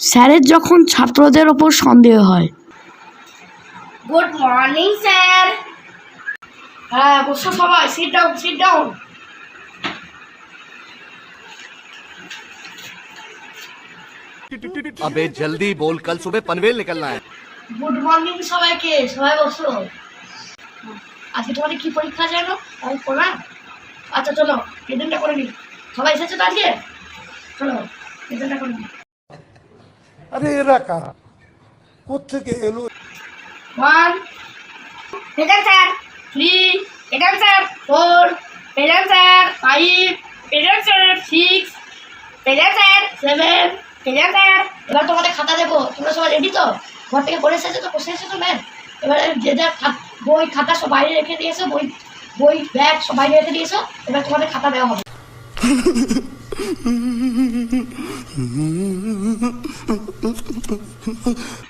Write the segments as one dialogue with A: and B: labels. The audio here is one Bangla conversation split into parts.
A: স্যারের যখন ছাত্রদের ওপর সন্দেহ হয়।
B: গুড মর্নিং স্যার
A: হ্যাঁ বসো সবাই সিট ডাউন সিট ডাউন
C: আবে জলদি বল কাল সুবে পনভেল নিকলনা হ্যায়
A: গুড মর্নিং সবাইকে সবাই বসো। আজকে তোমার কি পরীক্ষা জানো? আমি পড়া। আচ্ছা চলো প্রেজেন্টটা করে নি সবাই এসেছে তো আজকে? চলো প্রেজেন্টটা করে নি
D: আরে এরা কারা? কোথেকে এলো?
A: One
B: sir three
A: sir
B: four sir
A: five
B: sir six
A: sir
B: seven sir
A: এবার তোমাদের খাতা দেবো তোমরা সবাই রেডি তো? ঘর থেকে পড়ে এসেছ তো? বসে এসেছ ম্যাম এবার যে যার খা- বই খাতা সব বাইরে রেখে দিয়েছ বই বই ব্যাগ সব বাইরে রেখে দিয়েছ এবার তোমাদের খাতা দেওয়া হবে।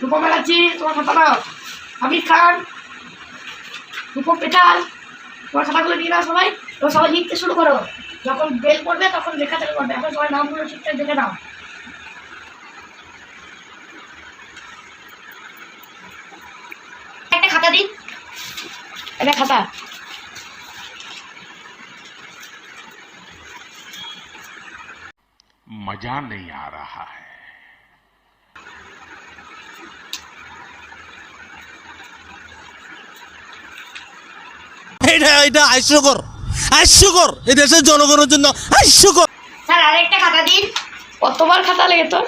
A: রূপম ব্যানার্জি তোমার খাতা দাও হামিদ খান রূপম পেটাল তোমার খাতাগুলো নিয়ে নাও সবাই এবার সবাই লিখতে শুরু করো যখন বেল পড়বে তখন লেখা চালু করবে এখন সবাই নামগুলো ঠিকঠাক দেখে নাও
B: একটা খাতা দিন
A: এটা খাতা
E: मजा नहीं आ रहा है
F: এটা এটা হাস্যকর। হাস্যকর। এই দেশের জনগণের জন্য হাস্যকর।
B: স্যার আরেকটা খাতা দিন।
A: কতবার খাতা লেগে তোর?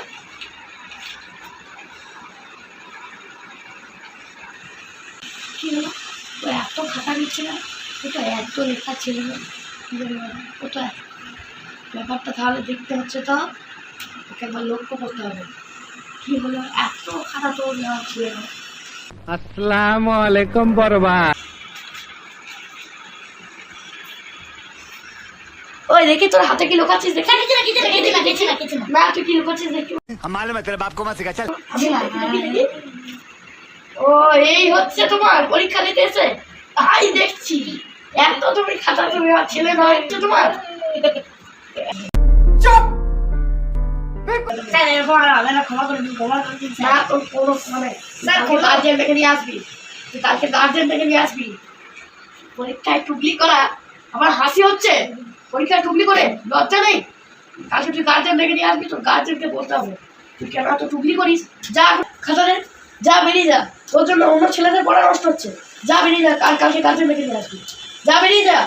A: কি হলো ও এত খাতা নিচ্ছে না। এত লেখা ছিল তো ব্যাপারটা তাহলে দেখতে হচ্ছে তো। ওকে একবার লক্ষ্য করতে হবে। কি হলো? এত খাতা তোর নেওয়া ছিল
G: আসসালামু আলাইকুম বরবা
A: ওই দেখি তোর হাতে কি লুকাচ্ছিস দেখি
B: কিছু না কিছু না কিছু না কিছু না কিছু না
A: না তুই কি লুকাচ্ছিস দেখি
C: हम मालूम है तेरे बाप को मत सिखा चल
A: আমি না দেখি দেখি ও এই হচ্ছে তোমার পরীক্ষা দিতে এসে তাই দেখছি এত তুমি খাতা তুমি আর ছেলে নয় হচ্ছে তোমার
B: স্যার এরকম আর হবে না ক্ষমা করে দিন ক্ষমা করে দিন
A: না
B: স্যার
A: তোর কোনো মানে
B: স্যার,
A: কালকে গার্জেন থেকে নিয়ে আসবি তুই কালকে গার্জেন থেকে নিয়ে আসবি পরীক্ষায় টুকলি করা আমার হাসি হচ্ছে পরীক্ষা টুকলি করে লজ্জা নেই। কালকে তুই গার্জেন রেখে নিয়ে আসবি তোর গার্জেনকে বলতে হবে। তুই কেন তো টুকলি করিস? যা খাতারে যা বেরিয়ে যা। তোর জন্য অন্য ছেলেদের পড়া নষ্ট হচ্ছে। যা বেরিয়ে যা কাল কালকে গার্জেন রেখে নিয়ে আসবি। যা বেরিয়ে যা।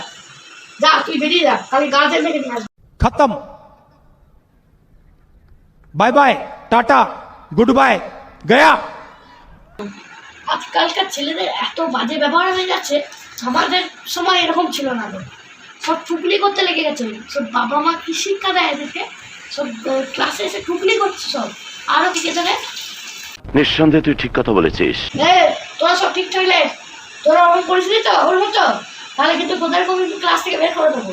A: যা তুই বেরিয়ে যা কালকে গার্জেন রেখে নিয়ে আসবি।
G: খতম। Bye bye tata good bye Gaya.
A: আজকালকার ছেলেদের এত বাজে ব্যবহার হয়ে যাচ্ছে আমাদের সময় এরকম ছিল না সব টুকলি করতে লেগে গেছে। সব বাবা মা কি শিক্ষা দেয় এদেরকে? সব ক্লাসে এসে টুকলি করছে সব। আরও কি জানে
H: নিঃসন্দেহে তুই ঠিক কথা বলেছিস।
A: হ্যাঁ তোরা সব ঠিক থাকলে? তোরা আমার করেছিলি তো? ওর মতো তাহলে কিন্তু তোদের কোনো ক্লাস থেকে বের করে দেবো।